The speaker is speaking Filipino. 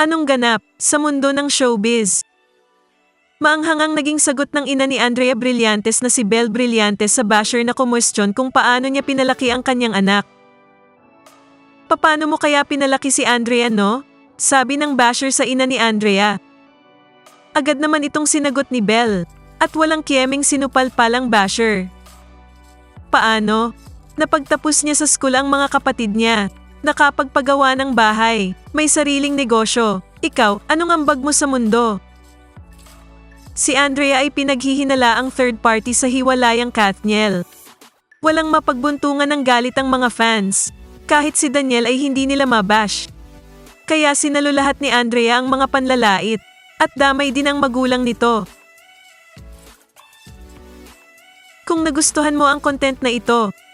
Anong ganap sa mundo ng showbiz? Maanghangang naging sagot ng ina ni Andrea Brillantes na si Belle Brillantes sa basher na kumwestiyon kung paano niya pinalaki ang kanyang anak. Paano mo kaya pinalaki si Andrea no? Sabi ng basher sa ina ni Andrea. Agad naman itong sinagot ni Belle at walang kiyeming sinupal palang basher. Paano? Napagtapos niya sa school ang mga kapatid niya. Nakapagpagawa ng bahay. May sariling negosyo. Ikaw, anong ambag mo sa mundo? Si Andrea ay pinaghihinala ang third party sa hiwalayang Kathniel. Walang mapagbuntungan ng galit ang mga fans. Kahit si Daniel ay hindi nila mabash. Kaya sinalo lahat ni Andrea ang mga panlalait. At damay din ang magulang nito. Kung nagustuhan mo ang content na ito,